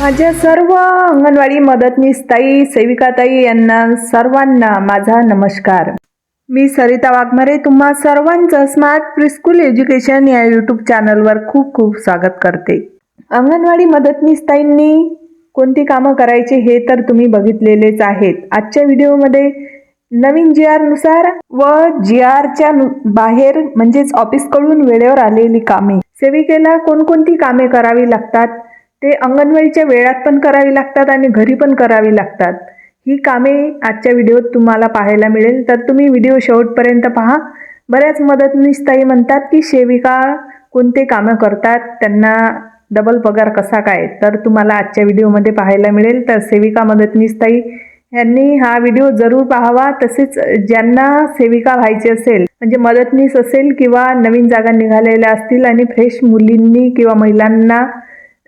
माझ्या सर्व अंगणवाडी मदतनीस ताई सेविकाताई यांना सर्वांना माझा नमस्कार. मी सरिता वाघमारे तुम्हा सर्वांचं स्मार्ट प्रिस्कूल एज्युकेशन या यूट्यूब चॅनलवर खूप खूप स्वागत करते. अंगणवाडी मदतनीस ताईंनी कोणती कामं करायची हे तर तुम्ही बघितलेलेच आहेत. आजच्या व्हिडिओमध्ये नवीन जी आरनुसार व जी आरच्या बाहेर म्हणजेच ऑफिसकडून वेळेवर आलेली कामे. सेविकेला कोणकोणती कामे करावी लागतात? ते अंगणवाडीच्या वेळात पण करावी लागतात आणि घरी पण करावी लागतात. ही कामे आजच्या व्हिडिओत तुम्हाला पाहायला मिळेल. तर तुम्ही व्हिडिओ शेवटपर्यंत पहा. बऱ्याच मदतनीसताई म्हणतात की सेविका कोणते कामं करतात त्यांना डबल पगार कसा काय? तर तुम्हाला आजच्या व्हिडिओमध्ये पाहायला मिळेल. तर सेविका मदतनीसताई यांनी हा व्हिडिओ जरूर पाहावा. तसेच ज्यांना सेविका व्हायची असेल म्हणजे मदतनीस असेल किंवा नवीन जागा निघालेल्या असतील आणि फ्रेश मुलींनी किंवा महिलांना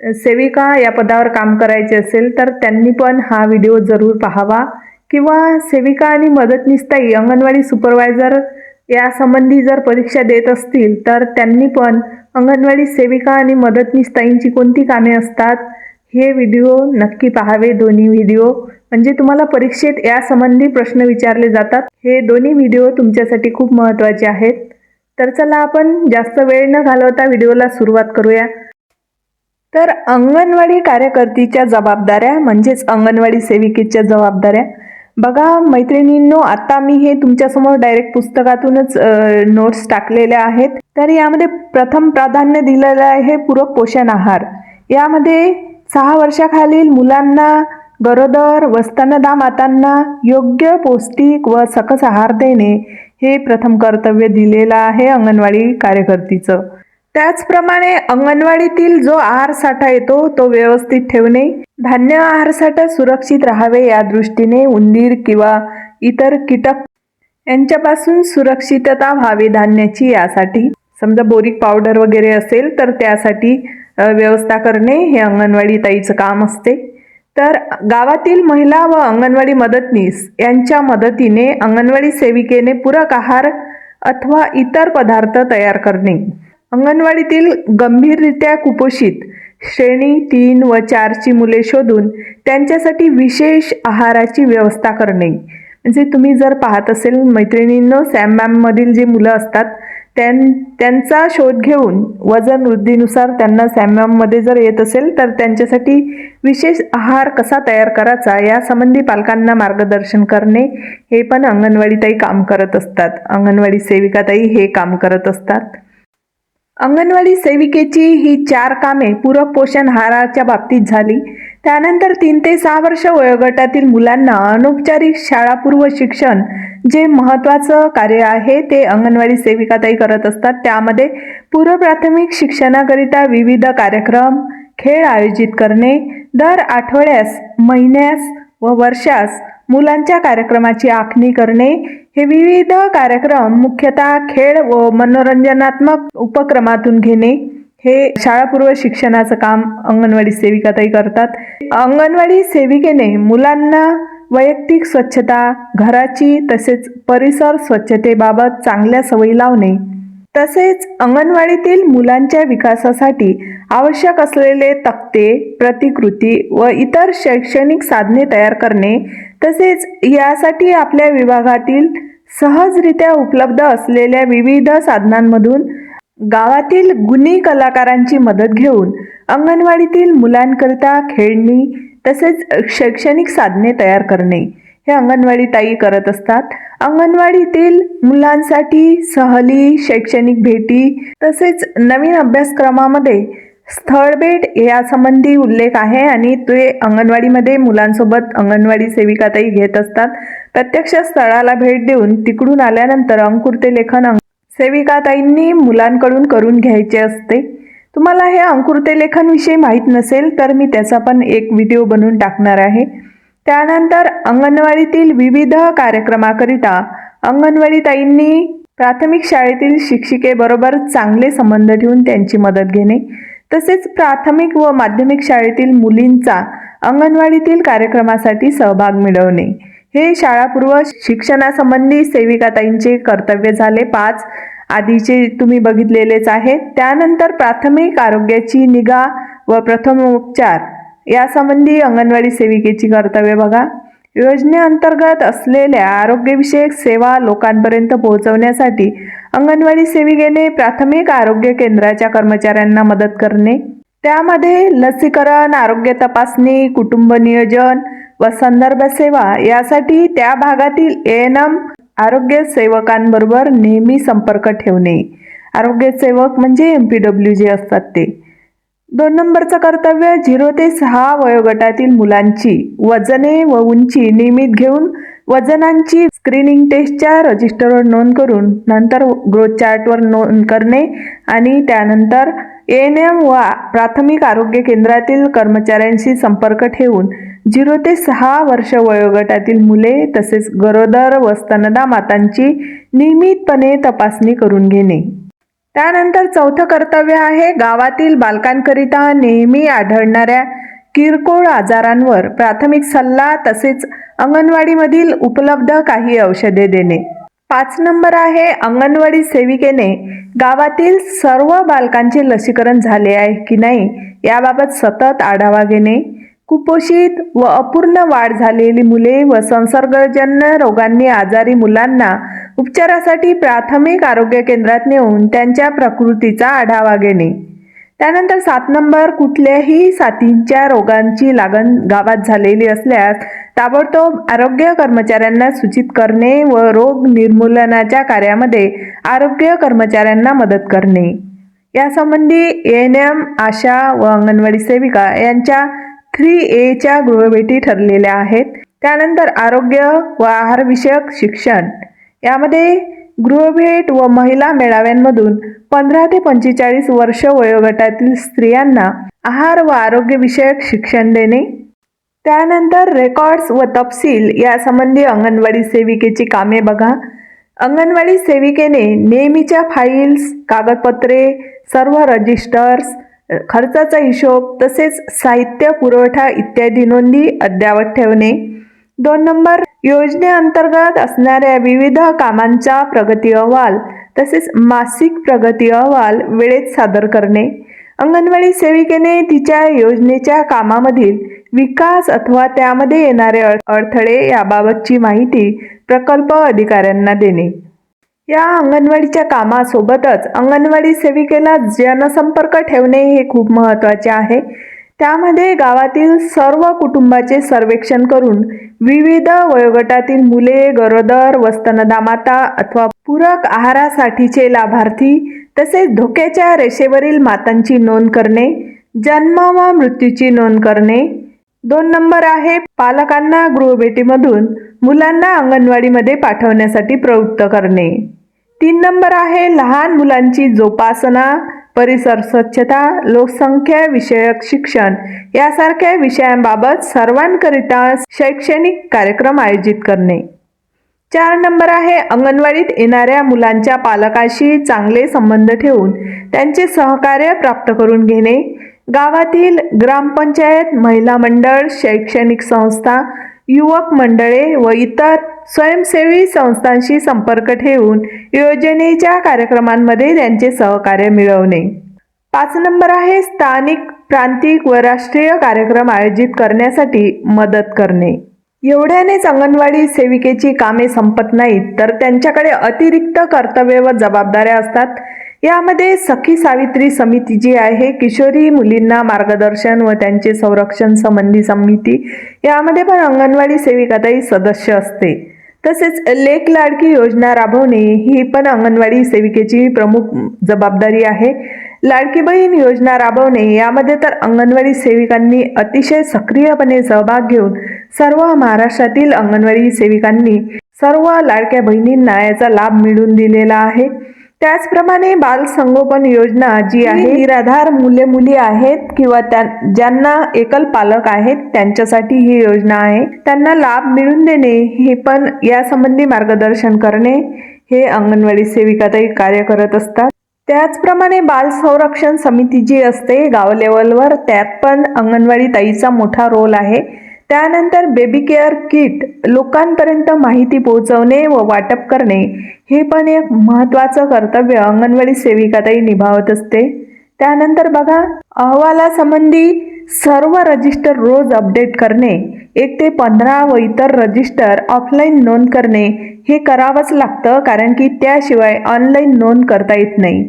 सेविका या पदावर काम करायचे असेल तर त्यांनी पण हा व्हिडिओ जरूर पाहावा. किंवा सेविका आणि मदतनिस्ताई अंगणवाडी सुपरवायझर यासंबंधी जर परीक्षा देत असतील तर त्यांनी पण अंगणवाडी सेविका आणि मदतनीसताईंची कोणती कामे असतात हे व्हिडिओ नक्की पाहावे. दोन्ही व्हिडिओ म्हणजे तुम्हाला परीक्षेत यासंबंधी प्रश्न विचारले जातात. हे दोन्ही व्हिडिओ तुमच्यासाठी खूप महत्त्वाचे आहेत. तर चला आपण जास्त वेळ न घालवता व्हिडिओला सुरुवात करूया. तर अंगणवाडी कार्यकर्तीच्या जबाबदाऱ्या म्हणजेच अंगणवाडी सेविकेच्या जबाबदाऱ्या. बघा मैत्रिणींनो आता मी हे तुमच्यासमोर डायरेक्ट पुस्तकातूनच नोट्स टाकलेल्या आहेत. तर यामध्ये प्रथम प्राधान्य दिलेलं आहे पूरक पोषण आहार. यामध्ये सहा वर्षाखालील मुलांना गरोदर व स्तनदा मातांना योग्य पौष्टिक व सकस आहार देणे हे प्रथम कर्तव्य दिलेलं आहे अंगणवाडी कार्यकर्तीचं. त्याचप्रमाणे अंगणवाडीतील जो आहार साठा येतो तो व्यवस्थित ठेवणे धान्य आहार साठा सुरक्षित राहावे या दृष्टीने उंदीर किंवा इतर कीटक यांच्यापासून सुरक्षितता व्हावी धान्याची यासाठी. समजा बोरिक पावडर वगैरे असेल तर त्यासाठी व्यवस्था करणे हे अंगणवाडी ताईचं काम असते. तर गावातील महिला व अंगणवाडी मदतनीस यांच्या मदतीने अंगणवाडी सेविकेने पूरक आहार अथवा इतर पदार्थ तयार करणे. अंगणवाडीतील गंभीररित्या कुपोषित श्रेणी तीन व चारची मुले शोधून त्यांच्यासाठी विशेष आहाराची व्यवस्था करणे. म्हणजे तुम्ही जर पाहत असेल मैत्रिणींनो सॅम मॅममधील जे मुलं असतात त्यां त्यांचा शोध घेऊन वजन वृद्धीनुसार त्यांना सॅमॅममध्ये जर येत असेल तर त्यांच्यासाठी विशेष आहार कसा तयार करायचा यासंबंधी पालकांना मार्गदर्शन करणे. हे पण अंगणवाडीताई काम करत असतात. अंगणवाडी सेविकाताई हे काम करत असतात. अंगणवाडी सेविकेची ही चार कामे पूरक पोषण आहाराच्या बाबतीत झाली. त्यानंतर तीन ते सहा वर्ष वयोगटातील मुलांना अनौपचारिक शाळापूर्व शिक्षण जे महत्त्वाचं कार्य आहे ते अंगणवाडी सेविकाताई करत असतात. त्यामध्ये पूर्वप्राथमिक शिक्षणाकरिता विविध कार्यक्रम खेळ आयोजित करणे दर आठवड्यास महिन्यास व वर्षास मुलांच्या कार्यक्रमाची आखणी करणे. हे विविध कार्यक्रम मुख्यतः खेळ व मनोरंजनात्मक उपक्रमातून घेणे. हे शाळापूर्व शिक्षणाचं काम अंगणवाडी सेविकाताई करतात. अंगणवाडी सेविकेने मुलांना वैयक्तिक स्वच्छता घराची तसेच परिसर स्वच्छतेबाबत चांगल्या सवयी लावणे. तसेच अंगणवाडीतील मुलांच्या विकासासाठी आवश्यक असलेले तक्ते प्रतिकृती व इतर शैक्षणिक साधने तयार करणे. तसेच यासाठी आपल्या विभागातील सहजरित्या उपलब्ध असलेल्या विविध साधनांमधून गावातील गुणी कलाकारांची मदत घेऊन अंगणवाडीतील मुलांकरिता खेळणी तसेच शैक्षणिक साधने तयार करणे हे अंगणवाडी ताई करत असतात. अंगणवाडीतील मुलांसाठी सहली शैक्षणिक भेटी तसेच नवीन अभ्यासक्रमामध्ये स्थळभेट यासंबंधी उल्लेख आहे आणि ते अंगणवाडीमध्ये मुलांसोबत अंगणवाडी सेविकाताई घेत असतात. प्रत्यक्ष स्थळाला भेट देऊन तिकडून आल्यानंतर अंकुरते लेखन अंग सेविकाताईंनी मुलांकडून करून घ्यायचे असते. तुम्हाला हे अंकुरते लेखनविषयी माहीत नसेल तर मी त्याचा पण एक व्हिडिओ बनवून टाकणार आहे. त्यानंतर अंगणवाडीतील विविध कार्यक्रमाकरिता अंगणवाडी ताईंनी प्राथमिक शाळेतील शिक्षिकेबरोबर चांगले संबंध ठेवून त्यांची मदत घेणे. तसेच प्राथमिक व माध्यमिक शाळेतील मुलींचा अंगणवाडीतील कार्यक्रमासाठी सहभाग मिळवणे. हे शाळापूर्व शिक्षणासंबंधी सेविकाताईंचे कर्तव्य झाले. पाच आधीचे तुम्ही बघितलेलेच आहेत. त्यानंतर प्राथमिक आरोग्याची निगा व प्रथमोपचार यासंबंधी अंगणवाडी सेविकेची कर्तव्य बघा. योजनेअंतर्गत असलेल्या आरोग्यविषयक सेवा लोकांपर्यंत पोहोचवण्यासाठी अंगणवाडी सेविकेने प्राथमिक आरोग्य केंद्राच्या कर्मचाऱ्यांना मदत करणे. त्यामध्ये लसीकरण आरोग्य तपासणी कुटुंब नियोजन व संदर्भ सेवा यासाठी त्या भागातील एन एम आरोग्य सेवकांबरोबर नेहमी संपर्क ठेवणे. आरोग्य सेवक म्हणजे एम पी डब्ल्यू जे असतात ते. दोन नंबरचं कर्तव्य झिरो ते सहा वयोगटातील मुलांची वजने व उंची नियमित घेऊन वजनांची स्क्रीनिंग टेस्टच्या रजिस्टरवर नोंद करून नंतर ग्रोथ चार्टवर नोंद करणे आणि त्यानंतर एन एम व प्राथमिक आरोग्य केंद्रातील कर्मचाऱ्यांशी संपर्क ठेवून झिरो ते सहा वर्ष वयोगटातील मुले तसेच गरोदर व स्तनदा मातांची नियमितपणे तपासणी करून घेणे. त्यानंतर चौथं कर्तव्य आहे गावातील बालकांकरिता नेहमी आढळणाऱ्या किरकोळ आजारांवर प्राथमिक सल्ला तसेच अंगणवाडीमधील उपलब्ध काही औषधे देणे. पाच नंबर आहे अंगणवाडी सेविकेने गावातील सर्व बालकांचे लसीकरण झाले आहे की नाही याबाबत सतत आढावा घेणे. कुपोषित व अपूर्ण वाढ झालेली मुले व संसर्गजन्य रोगांनी आजारी मुलांना उपचारासाठी प्राथमिक आरोग्य केंद्रात नेऊन त्यांच्या प्रकृतीचा आढावा घेणे. त्यानंतर सात नंबर कुठल्याही साथींच्या रोगांची लागण गावात झालेली असल्यास ताबडतोब आरोग्य कर्मचाऱ्यांना सूचित करणे व रोग निर्मूलनाच्या कार्यामध्ये आरोग्य कर्मचाऱ्यांना मदत करणे. यासंबंधी एन एम आशा व अंगणवाडी सेविका यांच्या थ्री एच्या गृहभेटी ठरलेल्या आहेत. त्यानंतर आरोग्य व आहारविषयक शिक्षण. यामध्ये गृहभेट व महिला मेळाव्यांमधून पंधरा ते पंचेचाळीस वर्ष वयोगटातील स्त्रियांना आहार व आरोग्यविषयक शिक्षण देणे. त्यानंतर रेकॉर्ड्स व तपशील यासंबंधी अंगणवाडी सेविकेची कामे बघा. अंगणवाडी सेविकेने नेहमीच्या फाईल्स कागदपत्रे सर्व रजिस्टर्स खर्चाचा हिशोब तसेच साहित्य पुरवठा इत्यादी नोंदी अद्ययावत ठेवणे. दोन नंबर योजनेअंतर्गत असणाऱ्या विविध कामांचा प्रगती अहवाल तसेच मासिक प्रगती अहवाल वेळेत सादर करणे. अंगणवाडी सेविकेने तिच्या योजनेच्या कामामधील विकास अथवा त्यामध्ये येणारे अडथळे याबाबतची माहिती प्रकल्प अधिकाऱ्यांना देणे. या अंगणवाडीच्या कामासोबतच अंगणवाडी सेविकेला जनसंपर्क ठेवणे हे खूप महत्त्वाचे आहे. त्यामध्ये गावातील सर्व कुटुंबाचे सर्वेक्षण करून विविध वयोगटातील मुले गरोदर व माता अथवा पूरक आहारासाठीचे लाभार्थी तसेच धोक्याच्या रेषेवरील मातांची नोंद करणे जन्म व मृत्यूची नोंद करणे. दोन नंबर आहे पालकांना गृहभेटीमधून मुलांना अंगणवाडीमध्ये पाठवण्यासाठी प्रवृत्त करणे. तीन नंबर आहे लहान मुलांची जोपासना परिसर स्वच्छता लोकसंख्या विषयक शिक्षण. यासारख्या विषयांबाबत सर्वांकरिता शैक्षणिक कार्यक्रम आयोजित करणे. चार नंबर आहे अंगणवाडीत येणाऱ्या मुलांच्या पालकाशी चांगले संबंध ठेवून त्यांचे सहकार्य प्राप्त करून घेणे. गावातील ग्रामपंचायत महिला मंडळ शैक्षणिक संस्था युवक मंडळे व इतर स्वयंसेवी संस्थांशी संपर्क ठेवून योजनेच्या कार्यक्रमांमध्ये त्यांचे सहकार्य मिळवणे. पाच नंबर आहे स्थानिक प्रांतिक व राष्ट्रीय कार्यक्रम आयोजित करण्यासाठी मदत करणे. एवढ्यानेच अंगणवाडी सेविकेची कामे संपत नाहीत तर त्यांच्याकडे अतिरिक्त कर्तव्य व जबाबदाऱ्या असतात. यामध्ये सखी सावित्री समिती जी आहे किशोरी मुलींना मार्गदर्शन व त्यांचे संरक्षण संबंधी समिती यामध्ये पण अंगणवाडी सेविकाताई सदस्य असते. तसेच लेख लाडकी योजना राबवणे ही पण अंगणवाडी सेविकेची प्रमुख जबाबदारी आहे. लाडकी बहीण योजना राबवणे यामध्ये तर अंगणवाडी सेविकांनी अतिशय सक्रियपणे सहभाग घेऊन सर्व महाराष्ट्रातील अंगणवाडी सेविकांनी सर्व लाडक्या बहिणींना याचा लाभ मिळवून दिलेला आहे. त्याचप्रमाणे बाल संगोपन योजना जी आहे निराधार मुले मुली आहेत किंवा त्या ज्यांना एकल पालक आहेत त्यांच्यासाठी ही योजना आहे. त्यांना लाभ मिळवून देणे हे पण यासंबंधी मार्गदर्शन करणे हे अंगणवाडी सेविकाताई कार्य करत असतात. त्याचप्रमाणे बाल संरक्षण समिती जी असते गाव लेवलवर त्यात पण अंगणवाडी ताईचा मोठा रोल आहे. त्यानंतर बेबी केअर किट लोकांपर्यंत माहिती पोहोचवणे व वाटप करणे हे पण एक महत्त्वाचं कर्तव्य अंगणवाडी सेविकाताई निभावत असते. त्यानंतर बघा अहवालासंबंधी सर्व रजिस्टर रोज अपडेट करणे एक ते पंधरा व इतर रजिस्टर ऑफलाईन नोंद करणे हे करावंच लागतं कारण की त्याशिवाय ऑनलाईन नोंद करता येत नाही.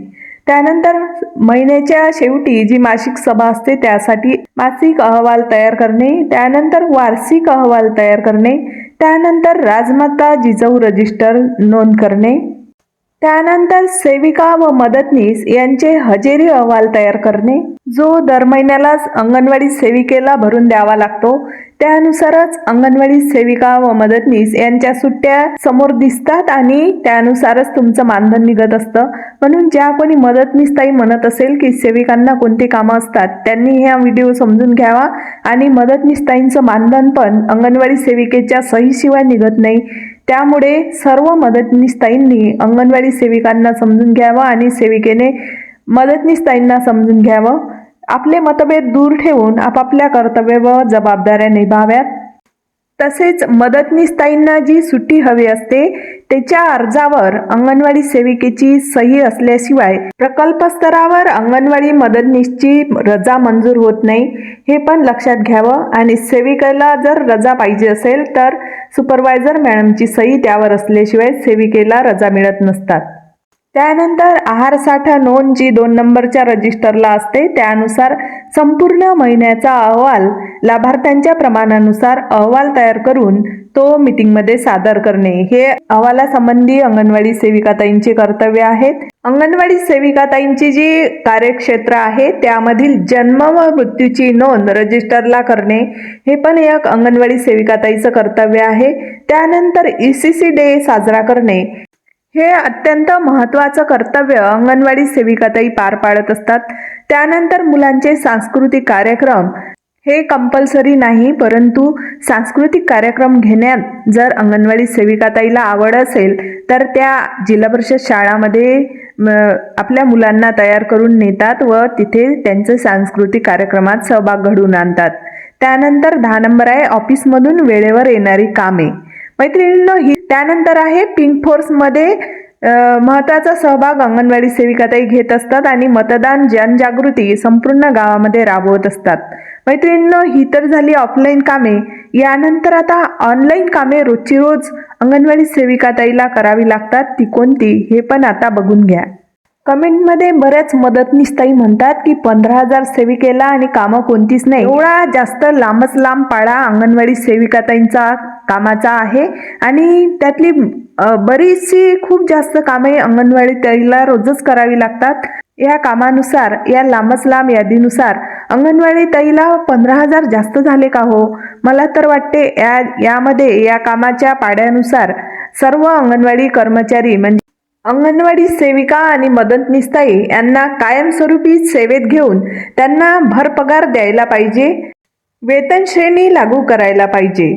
त्यानंतर महिन्याच्या शेवटी जी मासिक सभा असते त्यासाठी मासिक अहवाल तयार करणे त्यानंतर वार्षिक अहवाल तयार करणे त्यानंतर राजमाता जिजाऊ रजिस्टर नोंद करणे. त्यानंतर सेविका व मदतनीस यांचे हजेरी अहवाल तयार करणे. जो दर महिन्यालाच अंगणवाडी सेविकेला भरून द्यावा लागतो. त्यानुसारच अंगणवाडी सेविका व मदतनीस यांच्या सुट्ट्या समोर दिसतात आणि त्यानुसारच तुमचं मानधन निघत असतं. म्हणून ज्या कोणी मदतनीस ताई म्हणत असेल की सेविकांना कोणती कामं असतात त्यांनी ह्या व्हिडिओ समजून घ्यावा आणि मदतनीस ताईंचं मानधन पण अंगणवाडी सेविकेच्या सहीशिवाय निघत नाही. त्यामुळे सर्व मदतनीस ताईंनी अंगणवाडी सेविकांना समजून घ्यावं आणि सेविकेने मदतनीस ताईंना समजून घ्यावं. आपले मतभेद दूर ठेवून आपापल्या कर्तव्य व जबाबदाऱ्या निभाव्यात. तसेच मदतनीसताईंना जी सुट्टी हवी असते त्याच्या अर्जावर अंगणवाडी सेविकेची सही असल्याशिवाय प्रकल्प स्तरावर अंगणवाडी मदतनीसची रजा मंजूर होत नाही हे पण लक्षात घ्यावं. आणि सेविकेला जर रजा पाहिजे असेल तर सुपरवायझर मॅडमची सही त्यावर असल्याशिवाय सेविकेला रजा मिळत नसतात. त्यानंतर आहार साठा नोंद जी दोन नंबरच्या रजिस्टरला असते त्यानुसार संपूर्ण महिन्याचा अहवाल लाभार्थ्यांच्या प्रमाणानुसार अहवाल तयार करून तो मीटिंगमध्ये सादर करणे. हे अहवालासंबंधी अंगणवाडी सेविकाताईंचे कर्तव्य आहेत. अंगणवाडी सेविकाताईंची जी कार्यक्षेत्र आहे त्यामधील जन्म व मृत्यूची नोंद रजिस्टरला करणे हे पण एक अंगणवाडी सेविकाताईचं कर्तव्य आहे. त्यानंतर ई सी सी डे साजरा करणे. हे अत्यंत महत्त्वाचं कर्तव्य अंगणवाडी सेविकाताई पार पाडत असतात. त्यानंतर मुलांचे सांस्कृतिक कार्यक्रम. हे कंपल्सरी नाही परंतु सांस्कृतिक कार्यक्रम घेण्यात जर अंगणवाडी सेविकाताईला आवड असेल तर त्या जिल्हा परिषद शाळामध्ये आपल्या मुलांना तयार करून नेतात व तिथे त्यांचे सांस्कृतिक कार्यक्रमात सहभाग घडवून आणतात. त्यानंतर दहा नंबर आहे ऑफिसमधून वेळेवर येणारी कामे. मैत्रिणींनो ही त्यानंतर आहे पिंक फोर्समध्ये महत्त्वाचा सहभाग अंगणवाडी सेविकाताई घेत असतात आणि मतदान जनजागृती संपूर्ण गावामध्ये राबवत असतात. मैत्रिणींनो ही तर झाली ऑफलाईन कामे. यानंतर आता ऑनलाईन कामे रोजची रोज अंगणवाडी सेविकाताईला करावी लागतात ती कोणती हे पण आता बघून घ्या. कमेंटमध्ये बऱ्याच मदतनीसताई म्हणतात की पंधरा हजार सेविकेला आणि कामं कोणतीच नाही. एवढा जास्त लांबच लांब पाळा अंगणवाडी सेविकाताईंचा. कामाचा आहे. आणि त्यातली बरीचशी खूप जास्त कामे अंगणवाडी ताईला रोजच करावी लागतात. या कामानुसार या लांबच लांब यादीनुसार अंगणवाडी ताईला पंधरा हजार जास्त झाले का हो? मला तर वाटते या यामध्ये या कामाच्या पाड्यानुसार सर्व अंगणवाडी कर्मचारी म्हणजे अंगणवाडी सेविका आणि मदतनीसताई यांना कायमस्वरूपी सेवेत घेऊन त्यांना भरपगार द्यायला पाहिजे. वेतन श्रेणी लागू करायला पाहिजे.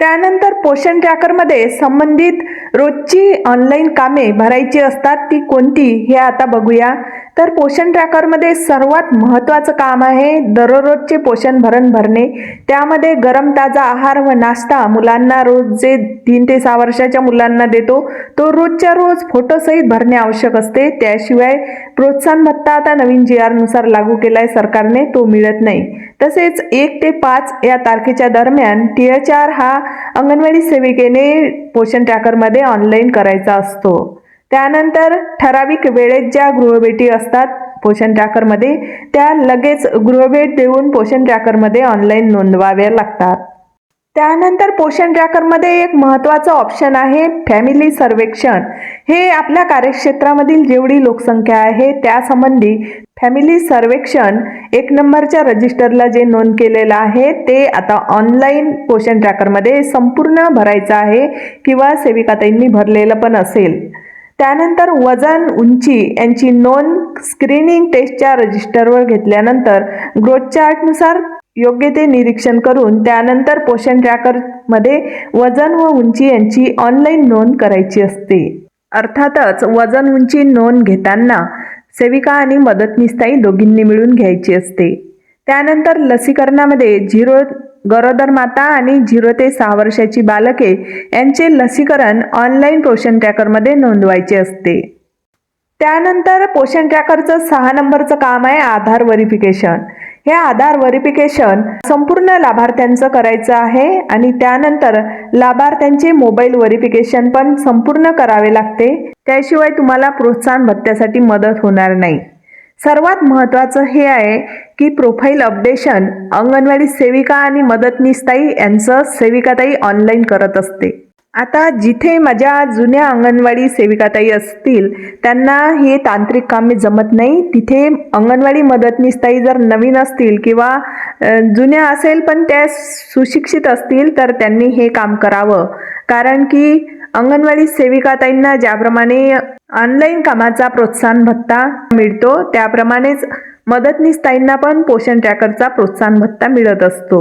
त्यानंतर पोषण ट्रॅकरमध्ये संबंधित रोजची ऑनलाईन कामे भरायची असतात ती कोणती हे आता बघूया. तर पोषण ट्रॅकरमध्ये सर्वात महत्त्वाचं काम आहे दररोजचे पोषण भरण भरणे. त्यामध्ये गरम ताजा आहार व नाश्ता मुलांना रोज जे तीन ते सहा वर्षाच्या मुलांना देतो तो रोजच्या रोज फोटोसहित भरणे आवश्यक असते. त्याशिवाय प्रोत्साहन भत्ता आता नवीन जी आरनुसार लागू केला आहे सरकारने तो मिळत नाही. तसेच एक ते पाच या तारखेच्या दरम्यान टी एच आर हा अंगणवाडी सेविकेने पोषण ट्रॅकरमध्ये ऑनलाईन करायचा असतो. त्यानंतर ठराविक वेळेत ज्या गृहभेटी असतात पोषण ट्रॅकरमध्ये त्या लगेच गृहभेट देऊन पोषण ट्रॅकरमध्ये ऑनलाईन नोंदवाव्या लागतात. त्यानंतर पोषण ट्रॅकरमध्ये एक महत्त्वाचं ऑप्शन आहे फॅमिली सर्वेक्षण. हे आपल्या कार्यक्षेत्रामधील जेवढी लोकसंख्या आहे त्यासंबंधी फॅमिली सर्वेक्षण एक नंबरच्या रजिस्टरला जे नोंद केलेलं आहे ते आता ऑनलाईन पोषण ट्रॅकरमध्ये संपूर्ण भरायचं आहे किंवा सेविकाताईंनी भरलेलं पण असेल. त्यानंतर वजन उंची यांची नोंद स्क्रीनिंग टेस्टच्या रजिस्टरवर घेतल्यानंतर ग्रोथ चार्टनुसार योग्य ते निरीक्षण करून त्यानंतर पोषण ट्रॅकरमध्ये वजन व उंची यांची ऑनलाईन नोंद करायची असते. अर्थातच वजन उंची नोंद घेताना सेविका आणि मदतनीसताई दोघींनी मिळून घ्यायची असते. त्यानंतर लसीकरणामध्ये झिरो गरोदर माता आणि झिरो ते सहा वर्षाची बालके यांचे लसीकरण ऑनलाईन पोषण ट्रॅकरमध्ये नोंदवायचे असते. त्यानंतर पोषण ट्रॅकरचं सहा नंबरचं काम आहे आधार व्हेरिफिकेशन. हे आधार व्हेरिफिकेशन संपूर्ण लाभार्थ्यांचं करायचं आहे आणि त्यानंतर लाभार्थ्यांचे मोबाईल व्हेरिफिकेशन पण संपूर्ण करावे लागते. त्याशिवाय तुम्हाला प्रोत्साहन भत्त्यासाठी मदत होणार नाही. सर्वात महत्त्वाचं हे आहे की प्रोफाईल अपडेशन अंगणवाडी सेविका आणि मदतनीसताई यांचं सेविकाताई ऑनलाईन करत असते. आता जिथे माझ्या जुन्या अंगणवाडी सेविकाताई असतील त्यांना हे तांत्रिक कामे जमत नाही. तिथे अंगणवाडी मदतनीसताई जर नवीन असतील किंवा जुन्या असेल पण त्या सुशिक्षित असतील तर त्यांनी हे काम करावं. कारण की अंगणवाडी सेविकाताईंना ज्याप्रमाणे ऑनलाईन कामाचा प्रोत्साहन भत्ता मिळतो त्याप्रमाणेच मदतनीसताईंना पण पोषण ट्रॅकरचा प्रोत्साहन भत्ता मिळत असतो.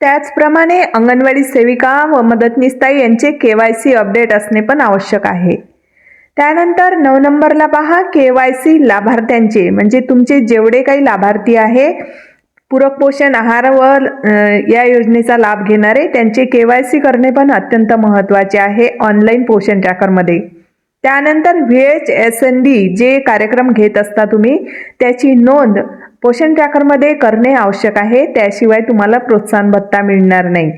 त्याचप्रमाणे अंगणवाडी सेविका व मदतनीसताई यांचे के वाय सी अपडेट असणे पण आवश्यक आहे. त्यानंतर नऊ नंबरला पहा के वाय सी लाभार्थ्यांचे म्हणजे तुमचे जेवढे काही लाभार्थी आहे पूरक पोषण आहार व या योजनेचा लाभ घेणारे त्यांचे के वाय सी करणे पण अत्यंत महत्त्वाचे आहे ऑनलाईन पोषण ट्रॅकरमध्ये त्यानंतर V H S N D जे कार्यक्रम घेत असता तुम्ही त्याची नोंद पोषण ट्रॅकरमध्ये करणे आवश्यक आहे. त्याशिवाय तुम्हाला प्रोत्साहन भत्ता मिळणार नाही.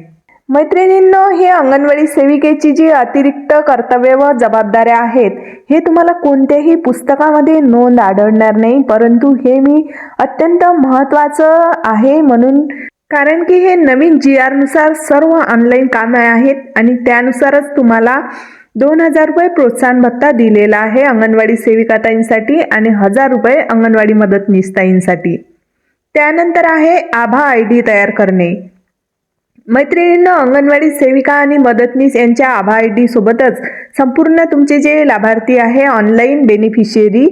मैत्रिणींनो हे अंगणवाडी सेविकेची जी अतिरिक्त कर्तव्य व जबाबदाऱ्या आहेत हे तुम्हाला कोणत्याही पुस्तकामध्ये नोंद आढळणार नाही. परंतु हे मी अत्यंत महत्त्वाचं आहे म्हणून कारण की हे नवीन जी आरनुसार सर्व ऑनलाईन कामे आहेत आणि त्यानुसारच तुम्हाला दोन हजार रुपये प्रोत्साहन भत्ता दिलेला आहे अंगणवाडी सेविकाताईंसाठी आणि हजार रुपये अंगणवाडी मदतनीसताईंसाठी त्यानंतर आहे आभा आय डी तयार करणे. मैत्रिणींना अंगणवाडी सेविका आणि मदतनीस यांच्या आभा आय डी सोबतच संपूर्ण तुमचे जे लाभार्थी आहे ऑनलाईन बेनिफिशियरी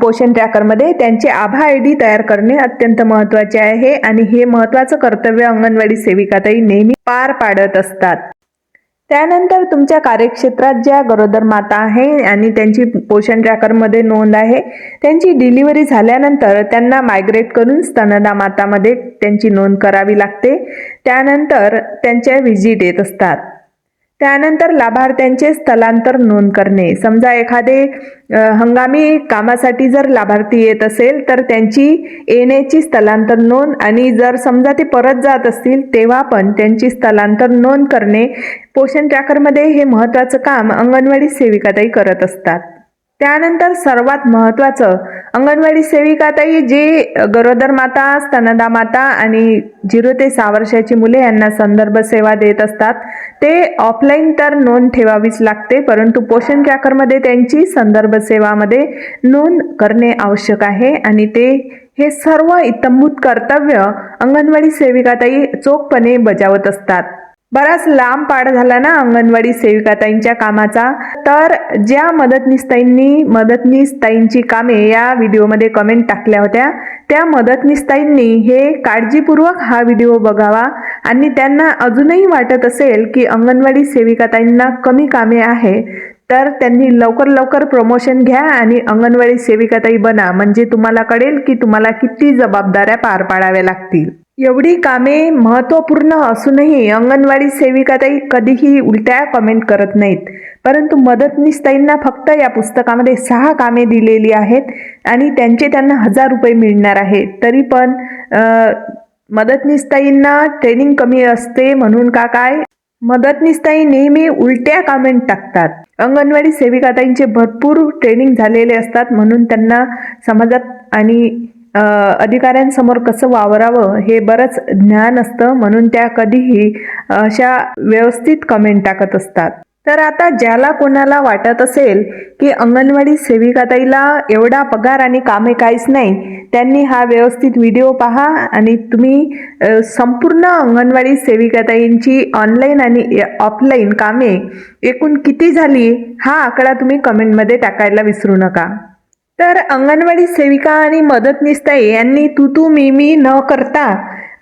पोषण ट्रॅकरमध्ये त्यांचे आभा आय डी तयार करणे अत्यंत महत्त्वाचे आहे आणि हे महत्त्वाचं कर्तव्य अंगणवाडी सेविकाताई नेहमी पार पाडत असतात. त्यानंतर तुमच्या कार्यक्षेत्रात ज्या गरोदर माता आहे आणि त्यांची पोषण ट्रॅकरमध्ये नोंद आहे त्यांची डिलिव्हरी झाल्यानंतर त्यांना मायग्रेट करून स्तनदा मातामध्ये त्यांची नोंद करावी लागते. त्यानंतर त्यांच्या व्हिजिट येत असतात. त्यानंतर लाभार्थ्यांचे स्थलांतर नोंद करणे. समजा एखादे हंगामी कामासाठी जर लाभार्थी येत असेल तर त्यांची येण्याची स्थलांतर नोंद आणि जर समजा ते परत जात असतील तेव्हा पण त्यांची स्थलांतर नोंद करणे. पोषण ट्रॅकरमध्ये हे महत्त्वाचं काम अंगणवाडी सेविकाताई करत असतात. त्यानंतर सर्वात महत्त्वाचं अंगणवाडी सेविकाताई जे गरोदर माता स्तनदा माता आणि झिरो ते सहा वर्षाची मुले यांना संदर्भ सेवा देत असतात ते ऑफलाईन तर नोंद ठेवावीच लागते परंतु पोषण ट्रॅकरमध्ये त्यांची संदर्भ सेवामध्ये नोंद करणे आवश्यक आहे आणि ते हे सर्व इतंभूत कर्तव्य अंगणवाडी सेविकाताई चोखपणे बजावत असतात. बराच लांब पाड झाला ना अंगणवाडी सेविकाताईंच्या कामाचा. तर ज्या मदतनीसताईंनी मदतनीसताईंची कामे या व्हिडिओमध्ये कमेंट टाकल्या होत्या त्या मदतनीसताईंनी हे काळजीपूर्वक हा व्हिडिओ बघावा आणि त्यांना अजूनही वाटत असेल की अंगणवाडी सेविकाताईंना कमी कामे आहे तर त्यांनी लवकर लवकर प्रमोशन घ्या आणि अंगणवाडी सेविकाताई बना. म्हणजे तुम्हाला कळेल की तुम्हाला किती जबाबदाऱ्या पार पाडाव्या लागतील. एवढी कामे महत्त्वपूर्ण असूनही अंगणवाडी सेविकाताई कधीही उलट्या कमेंट करत नाहीत. परंतु मदतनीसताईंना फक्त या पुस्तकामध्ये सहा कामे दिलेली आहेत आणि त्यांचे त्यांना हजार रुपये मिळणार आहे. तरी पण अं, मदतनीसताईंना ट्रेनिंग कमी असते म्हणून का काय? मदतनीसताई नेहमी उलट्या कामेंट टाकतात. अंगणवाडी सेविकाताईंचे भरपूर ट्रेनिंग झालेले असतात म्हणून त्यांना समाजात आणि अधिकाऱ्यांसमोर कसं वावरावं हे बरंच ज्ञान असतं म्हणून त्या कधीही अशा व्यवस्थित कमेंट टाकत असतात. तर आता ज्याला कोणाला वाटत असेल की अंगणवाडी सेविकाताईला एवढा पगार आणि कामे काहीच नाही त्यांनी हा व्यवस्थित व्हिडिओ पहा आणि तुम्ही संपूर्ण अंगणवाडी सेविकाताईंची ऑनलाईन आणि ऑफलाईन कामे एकूण किती झाली हा आकडा तुम्ही कमेंटमध्ये टाकायला विसरू नका. तर अंगणवाडी सेविका आणि मदतनीसताई यांनी तू तू मी मी न करता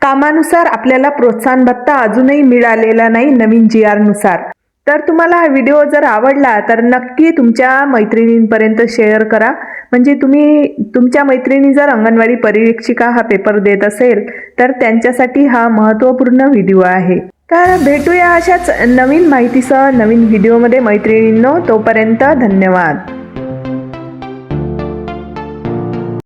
कामानुसार आपल्याला प्रोत्साहन भत्ता अजूनही मिळालेला नाही नवीन जी आरनुसार तर तुम्हाला हा व्हिडिओ जर आवडला तर नक्की तुमच्या मैत्रिणींपर्यंत शेअर करा. म्हणजे तुम्ही तुमच्या मैत्रिणी जर अंगणवाडी परिवेक्षिका हा पेपर देत असेल तर त्यांच्यासाठी हा महत्त्वपूर्ण व्हिडिओ आहे. तर भेटूया अशाच नवीन माहितीसह नवीन व्हिडिओमध्ये मैत्रिणींनो तोपर्यंत धन्यवाद.